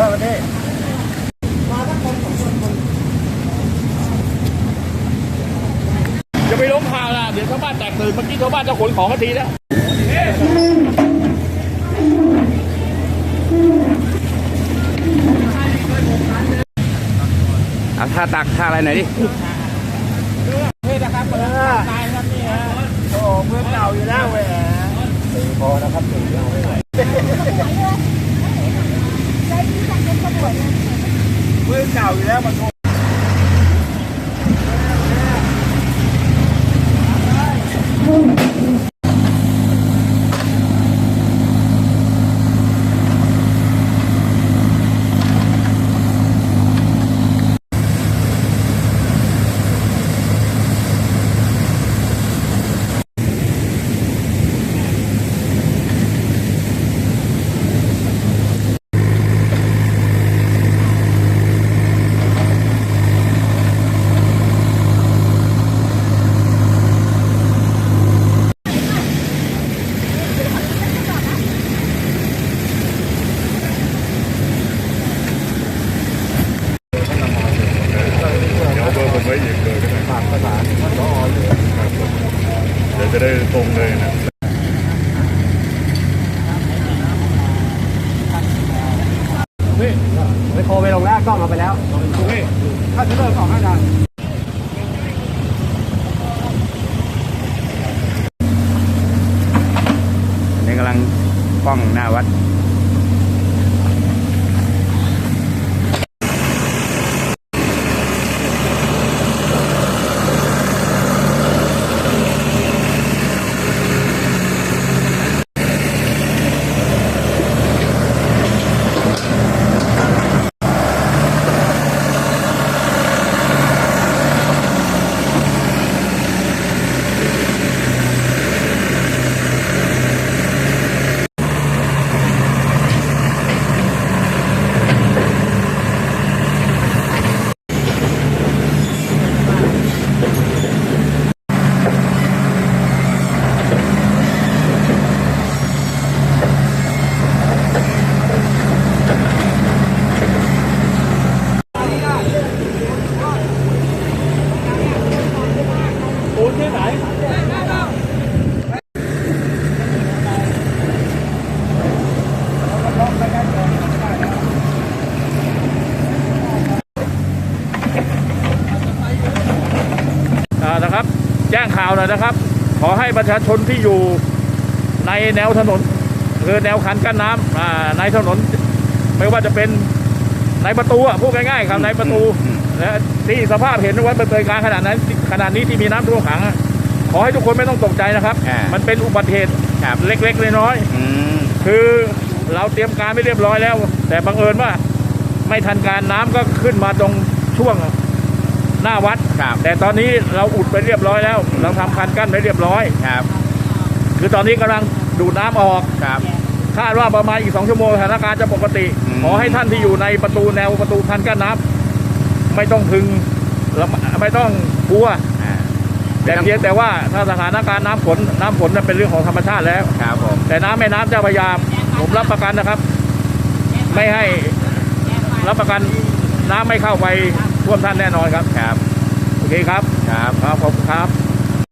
จะไปล้มพาวล่ะ เดี๋ยวชาวบ้านแตกตื่นเมื่อกี้ชาวบ้านจะขนของกันทีนะเอาท่าตักท่าอะไรหน่อยดินี่นครับเปิดตายครับนี่ฮะโอ้เพื่อเก่าอยู่แล้วแหวพอนะครับเก่ไหว มือเก่าอยู่แล้วมัน เดี๋ยวเอาเบอร์ผมไว้อีกเลยก็ได้ ฝากประสานท่านผออยู่เดี๋ยวจะได้ตรงเลยนะไปโทรไปลงแล้วกล้องเอาไปแล้วถ้าจะเลิกกล้องให้นานอันนี้กำลังป้องหน้าวัด แจ้งข่าวหน่อยนะครับ ขอให้ประชาชนที่อยู่ในแนวถนนคือแนวคันกั้นน้ำอ่าในถนน ไม่ว่าจะเป็นในประตูอะพูดง่ายๆครับในประตูและที่สภาพเห็นว่าเป็นเปยกลางขนาดนั้นขนาดนี้ที่มีน้ำท่วมขังอะขอให้ทุกคนไม่ต้องตกใจนะครับอ่ามัมันเป็นอุบัติเหตุเล็กๆน้อยๆอืมคือเราเตรียมการไม่เรียบร้อยแล้ว แต่บังเอิญว่า ไม่ทันการน้ำก็ขึ้นมาตรงช่วง หน้าวัด ครับ แต่ตอนนี้เราอุดไปเรียบร้อยแล้ว เราทำคันกั้นไปเรียบร้อย ครับ คือตอนนี้กำลังดูดน้ำออก ครับ คาดว่าประมาณอีกสองชั่วโมงสถานการณ์จะปกติ อืม ขอให้ท่านที่อยู่ในประตูแนวประตูคันกั้นน้ำไม่ต้องพึงและไม่ต้องกลัว อ่าแต่เพียงแต่ว่าถ้าสถานการณ์น้ำฝนน้ำฝนนั้นเป็นเรื่องของธรรมชาติแล้ว ครับผม แต่น้ำแม่น้ำเจ้าพระยาผมรับประกันนะครับ ไม่ให้รับประกันน้ำไม่เข้าไป ท่วมท่านแน่นอนครับครับโอเคครับครับครับขอบคุณครับ